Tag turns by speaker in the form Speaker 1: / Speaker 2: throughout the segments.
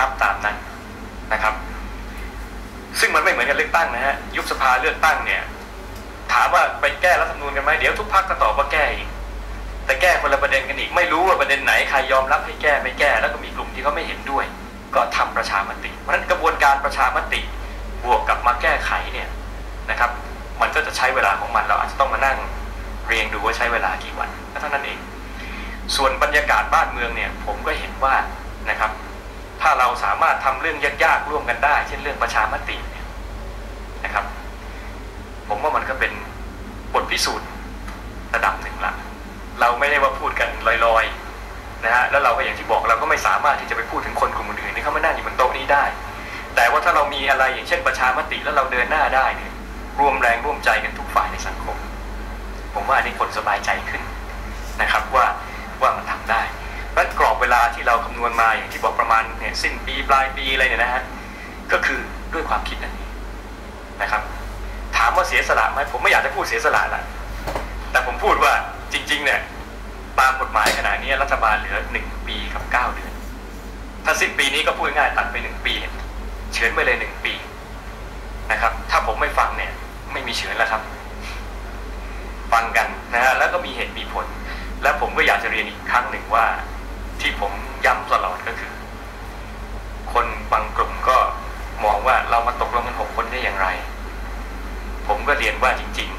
Speaker 1: รับตามนั้นนะครับ ซึ่งมันไม่เหมือนกันเลือกตั้งนะฮะยุบสภาเลือกตั้งเนี่ย ถามว่าไปแก้รัฐธรรมนูญกันไหมเดี๋ยวทุกพักก็ตอบว่าแก้อีกแต่แก้คนละประเด็นกันอีกไม่รู้ว่าประเด็นไหนใครยอมรับให้แก้ไม่แก้ แล้วก็มีกลุ่มที่เขาไม่เห็นด้วย ก็ทำประชามติเพราะฉะนั้นกระบวนการประชามติบวกกับมาแก้ไขเนี่ยนะครับ มันก็จะใช้เวลาของมันเราอาจจะต้องมานั่งเรียงดูว่าใช้เวลากี่วันก็เท่านั้นเอง ส่วนบรรยากาศบ้านเมืองเนี่ย ผมก็เห็นว่านะครับ ถ้าเราสามารถทำเรื่องยากๆร่วมกันได้ เช่นเรื่องประชามตินะครับ ผมว่ามันก็เป็นบทพิสูจน์ระดับหนึ่งละเราไม่ได้ว่าพูดกันลอยๆนะฮะแล้วเราก็อย่างที่บอกเราก็ไม่สามารถที่จะไปพูดถึงคนกลุ่มอื่นที่เขามานั่งอยู่บนโต๊ะนี้ได้ แต่ว่าถ้าเรามีอะไรอย่างเช่นประชามติแล้วเราเดินหน้าได้เนี่ยรวมแรงร่วมใจกันทุกฝ่ายในสังคม ผมว่าอันนี้คนสบายใจขึ้นนะครับว่าว่ามันทำได้เพราะกรอบ ลาที่เราคำนวณมาอย่างที่บอกประมาณเนี่ยสิ้นปีปลายปีอะไรเนี่ยนะฮะก็คือด้วยความคิดนั้นนะครับ ถามว่าเสียสละไหมผมไม่อยากจะพูดเสียสละละแต่ผมพูดว่าจริง ๆ เนี่ยตามกฎหมายขนาดนี้รัฐบาลเหลือหนึ่งปีกับเก้าเดือน ถ้าสิ้นปีนี้ก็พูดง่ายตัดไปหนึ่งปีเนี่ยเฉือนไปเลยหนึ่งปีนะครับ ถ้าผมไม่ฟังเนี่ย ไม่มีเฉือนแล้วครับ ฟังกันนะฮะแล้วก็มีเหตุมีผล และผมก็อยากจะเรียนอีกครั้งหนึ่งว่าที่ผมย้ำตลอดก็คือ คนบางกลุ่มก็มองว่าเรามาตกลงกันหกคนได้อย่างไร ผมก็เรียนว่าจริง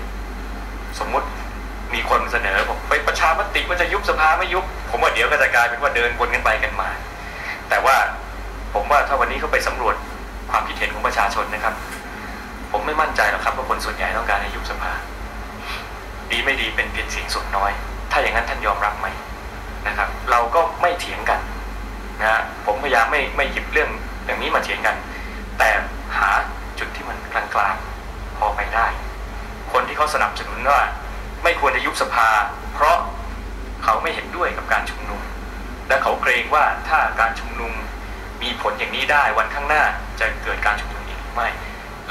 Speaker 1: ๆ สมมุติมีคนเสนอบอกไปประชามติว่าจะยุบสภาไม่ยุบ ผมว่าเดี๋ยว ก็จะกลายเป็นว่าเดินวนกันไปกันมา แต่ว่าผมว่าถ้าวันนี้เขาไปสำรวจความคิดเห็นของประชาชนนะครับ ผมไม่มั่นใจหรอกครับว่าคนส่วนใหญ่ต้องการให้ยุบสภา ดีไม่ดีเป็นเพียงเสียงส่วนน้อย ถ้าอย่างนั้นท่านยอมรับไหมนะครับ เราก็ไม่เถียงกันนะฮะผมพยายามไม่ไม่หยิบเรื่องอย่างนี้มาเถียงกัน แต่หาจุดที่มันกลางๆพอไปได้ คนที่เขาสนับสนุนว่า ไม่ควรจะยุบสภา เพราะ เขาไม่เห็นด้วยกับการชุมนุม และเขาเกรงว่าถ้าการชุมนุมมีผลอย่างนี้ได้วันข้างหน้าจะเกิดการชุมนุมอีกหรือไม่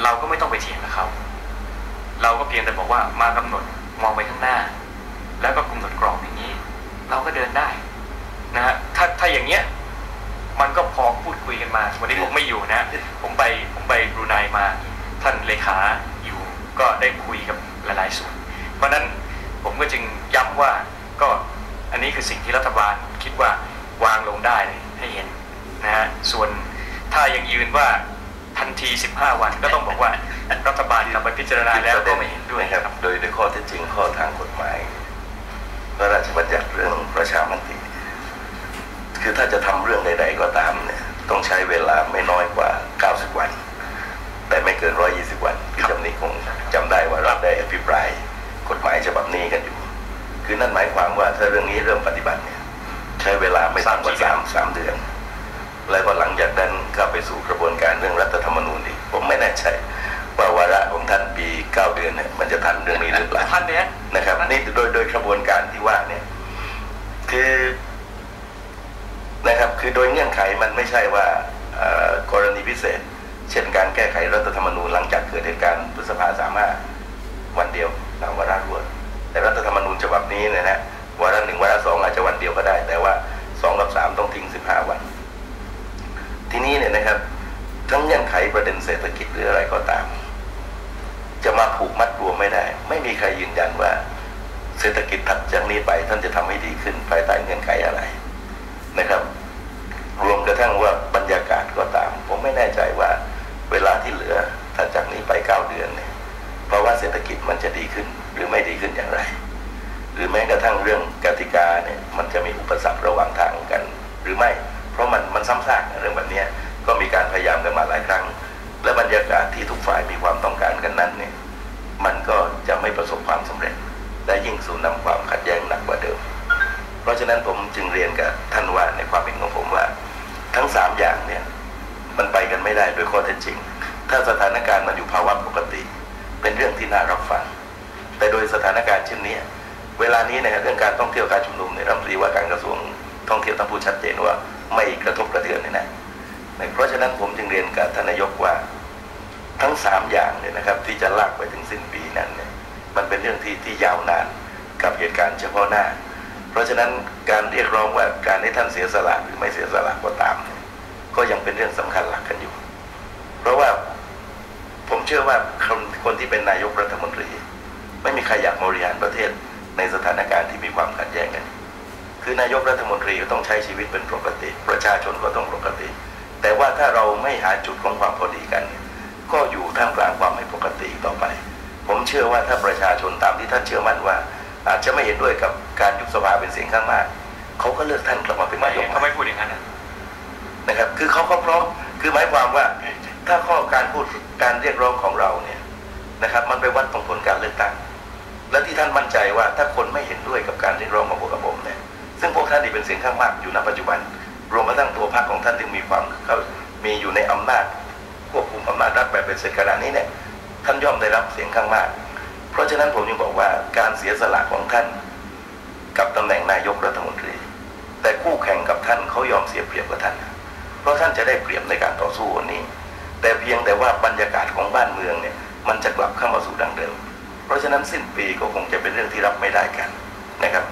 Speaker 1: เราก็ไม่ต้องไปเถียงกับเขา เราก็เพียงแต่บอกว่ามากำหนดมองไปข้างหน้า แล้วก็กำหนดกรอบอย่างนี้ เราก็เดินได้นะฮะถ้าถ้าอย่างเงี้ยมันก็พอพูดคุยกันมา วันนี้ผมไม่อยู่นะ ผมไปผมไปบรูไนมา ท่านเลขาอยู่ก็ได้คุยกับหลายๆส่วน เพราะนั้นผมก็จึงย้ำว่าก็ นนี้คือสิ่งที่รัฐบาลคิดว่าวางลงได้เลยให้เห็นนะฮะส่วนถ้ายังยืนว่าทันที 15 วันก็ต้องบอกว่ารัฐบาลนำไปพิจารณาแล้วก็ไม่เห็นด้วย
Speaker 2: นะครับ โดยโดยข้อเท็จจริงข้อทางกฎหมายพระราชบัญญัติเรื่องประชามติ คือถ้าจะทำเรื่องใด ๆ ก็ตามเนี่ยต้องใช้เวลาไม่น้อยกว่า 90 วัน แต่ไม่เกิน 120 วันพี่จำนี้คงจำได้ว่าเราได้อภิปรายกฎหมายฉบับนี้กันอยู่ คือนั่นหมายความว่าถ้าเรื่องนี้เริ่มปฏิบัติเนี่ยใช้เวลาไม่ต่ำกว่าสามสามเดือน แล้วก็หลังจากนั้นเข้าไปสู่กระบวนการเรื่องรัฐธรรมนูญอีกผมไม่แน่ใจว่าวาระของท่านปี9เดือนเนี่ยมันจะทันเรื่องนี้หรือเปล่า
Speaker 1: ท่านเนี้ย
Speaker 2: นะครับนี่โดยโดยกระบวนการที่ว่าเนี่ยคือนะครับคือโดยเงื่อนไขมันไม่ใช่ว่าเอ่อกรณีพิเศษ เช่นการแก้ไขรัฐธรรมนูญหลังจากเกิดเหตุการณ์พฤษภาสามารถวันเดียวหลังวาระรวด แต่รัฐธรรมนูญฉบับนี้เนยนะวาระหนึ่งวาระสองอาจจะวันเดียวก็ได้ แต่ว่าสองกับสามต้องทิ้งสิบห้าวัน ทีนี้เนี่ยนะครับ ทั้งเงื่อนไขประเด็นเศรษฐกิจหรืออะไรก็ตาม จะมาผูกมัดรวมไม่ได้ ไม่มีใครยืนยันว่า เศรษฐกิจถัดจากนี้ไปท่านจะทำให้ดีขึ้นภายใต้เงื่อนไขอะไรนะครับ ระทั่งเรื่องกติกาเนี่ยมันจะมีอุปสรรคระหว่างทางกัน หรือไม่ เพราะมันมันซ้ำซากเรื่องแบบนี้ก็มีการพยายามกันมาหลายครั้ง และบรรยากาศที่ทุกฝ่ายมีความต้องการกันนั้นเนี่ยมันก็จะไม่ประสบความสำเร็จ และยิ่งสู่นำความขัดแย้งหนักกว่าเดิม เพราะฉะนั้นผมจึงเรียนกับท่านว่าในความเห็นของผมว่า ทั้งสามอย่างเนี่ยมันไปกันไม่ได้โดยข้อเท็จจริง ถ้าสถานการณ์มันอยู่ภาวะปกติ เป็นเรื่องที่น่ารับฟังแต่โดยสถานการณ์เช่นนี้ เวลานี้เนี่ยเรื่องการท่องเที่ยวการชุมนุมเนี่ยรัฐมนตรีว่าการกระทรวงท่องเที่ยวท่านพูดชัดเจนว่าไม่กระทบกระเทือนเนี่ยนะเพราะฉะนั้นผมจึงเรียนกับท่านนายกว่าทั้งสามอย่างเนี่ยนะครับที่จะลากไปถึงสิ้นปีนั้นเนี่ยมันเป็นเรื่องที่ที่ยาวนานกับเหตุการณ์เฉพาะหน้า เพราะฉะนั้นการเรียกร้องว่าการให้ท่านเสียสละหรือไม่เสียสละก็ตาม ก็ยังเป็นเรื่องสำคัญหลักกันอยู่ เพราะว่าผมเชื่อว่าคนคนที่เป็นนายกรัฐมนตรี ไม่มีใครอยากบริหารประเทศ ในสถานการณ์ที่มีความขัดแย้งกัน คือนายกรัฐมนตรีก็ต้องใช้ชีวิตเป็นปกติ ประชาชนก็ต้องปกติ แต่ว่าถ้าเราไม่หาจุดของความพอดีกันเนี่ยก็อยู่ท่ามกลางความไม่ปกติอีกต่อไป ผมเชื่อว่าถ้าประชาชนตามที่ท่านเชื่อมั่นว่า อาจจะไม่เห็นด้วยกับการยุบสภาเป็นเสียงข้างมากเขาก็เลือกท่านกลับมาเป็น
Speaker 1: ไม่
Speaker 2: นายกให
Speaker 1: เขา
Speaker 2: ม่
Speaker 1: ไม่พูดอย่างนั้นนะ
Speaker 2: นะครับ คือเขาก็พร้อมคือหมายความว่าถ้าข้อการพูดการเรียกร้องของเราเนี่ยนะครับ มันไปวัดตรงผลการเลือกตั้ง และที่ท่านมั่นใจว่าถ้าคนไม่เห็นด้วยกับการเรียกร้องของพวกกับผมเนี่ยซึ่งพวกท่านนี่เป็นเสียงข้างมากอยู่ณปัจจุบัน รวมกระทั่งตัวพรรคของท่านที่มีความเขามีอยู่ในอำนาจ ควบคุมอำนาจรัฐแบบเป็นเสร็จขนาดนี้เนี่ยท่านย่อมได้รับเสียงข้างมาก เพราะฉะนั้นผมยังบอกว่าการเสียสละของท่าน กับตำแหน่งนายกรัฐมนตรี แต่คู่แข่งกับท่านเขายอมเสียเปรียบกับท่าน เพราะท่านจะได้เปรียบในการต่อสู้วันนี้ แต่เพียงแต่ว่าบรรยากาศของบ้านเมืองเนี่ยมันจะกลับเข้ามาสู่ดังเดิม เพราะฉะนั้นสิ้นปีก็คงจะเป็นเรื่องที่รับไม่ได้กันนะครับ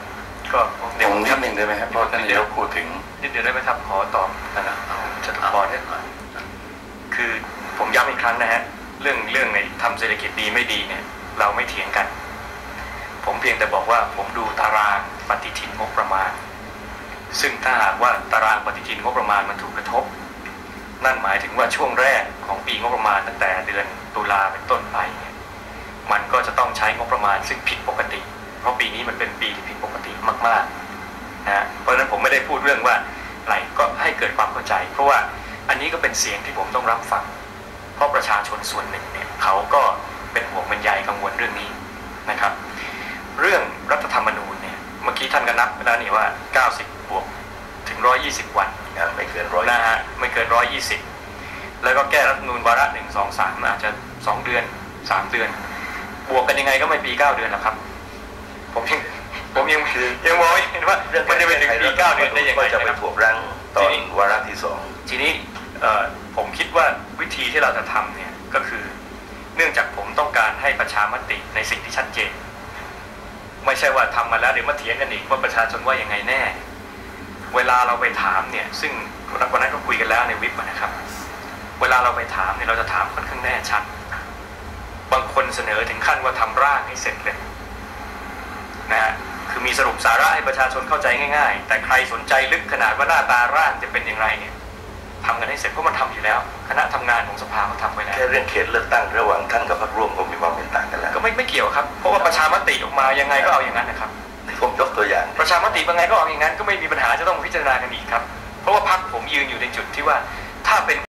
Speaker 1: ก็
Speaker 3: เดี๋ยวผมนิดหนึ่งได้ไหมครับเพราะท่านนายกพูดถึง
Speaker 1: นิดเดียวได้ไหมครับขอตอบนะครับจตุพรเนี่ยคือผมย้ำอีกครั้งนะฮะเรื่องเรื่องในทำเศรษฐกิจดีไม่ดีเนี่ย เราไม่เถียงกัน ผมเพียงแต่บอกว่าผมดูตารางปฏิทินงบประมาณ ซึ่งถ้าหากว่าตารางปฏิทินงบประมาณมันถูกกระทบ นั่นหมายถึงว่าช่วงแรกของปีงบประมาณตั้งแต่เดือนตุลาเป็นต้นไปเนี่ย มันก็จะต้องใช้งบประมาณซึ่งผิดปกติ เพราะปีนี้มันเป็นปีที่ผิดปกติมากๆนะฮะเพราะฉะนั้นผมไม่ได้พูดเรื่องว่าอะไรก็ให้เกิดความเข้าใจ เพราะว่าอันนี้ก็เป็นเสียงที่ผมต้องรับฟัง เพราะประชาชนส่วนหนึ่งเนี่ยเขาก็เป็นห่วงเป็นใยกังวลเรื่องนี้นะครับ เรื่องรัฐธรรมนูญเนี่ยเมื่อกี้ท่านก็นับไปแล้วนี่ว่า 90 บวกถึง 120 วัน
Speaker 2: งานไม่เกินร้อย
Speaker 1: นะฮะไม่เกิน 120 แล้วก็แก้รัฐธรรมนูญวาระหนึ่งสองสามอาจจะ 2 เดือน 3 เดือน บวกกันยังไงก็ไม่ปี9เดือนหรอกครับ ผมยังผมยังยังมองไม่เห็นว่า
Speaker 2: เรื่อง
Speaker 1: มันจะไปถึงปี9เดือนได้ยังไง
Speaker 2: ก็จะ
Speaker 1: นะ
Speaker 2: ไป
Speaker 1: ครับ
Speaker 2: ถ่วงรั้งตอนวาระที่สอง
Speaker 1: ทีนี้เอ่อผมคิดว่าวิธีที่เราจะทำเนี่ยก็คือ เนื่องจากผมต้องการให้ประชามติในสิ่งที่ชัดเจน ไม่ใช่ว่าทำมาแล้วเดี๋ยวมาเถียงกันอีกว่าประชาชนว่ายังไงแน่ เวลาเราไปถามเนี่ย ซึ่งวันนั้นก็คุยกันแล้วในวิปอะนะครับ เวลาเราไปถามเนี่ยเราจะถามค่อนข้างแน่ชัดบางคน เสนอถึงขั้นว่าทำร่างให้เสร็จเลยนะฮะคือมีสรุปสาระให้ประชาชนเข้าใจง่าย ๆ แต่ใครสนใจลึกขนาดว่าหน้าตาร่างจะเป็นอย่างไรเนี่ยทำกันให้เสร็จเพราะมันทำอยู่แล้ว คณะทำงานของสภาเขาทำไว้แล้ว
Speaker 2: แค่เรื่องเขตเลือกตั้งระหว่างท่านกับพรรคร่วมก็มีความเห็นต่างกันแล้ว
Speaker 1: ก็ไม่ไม่เกี่ยวครับเพราะว่าประชามติออกมายังไงก็เอาอย่างนั้นนะครับ
Speaker 2: ผมยกตัวอย่าง
Speaker 1: ประชามติเป็นไงก็เอาอย่างนั้นก็ไม่มีปัญหาจะต้องพิจารณากันอีกครับ เพราะว่าพรรคผมยืนอยู่ในจุดที่ว่าถ้าเป็น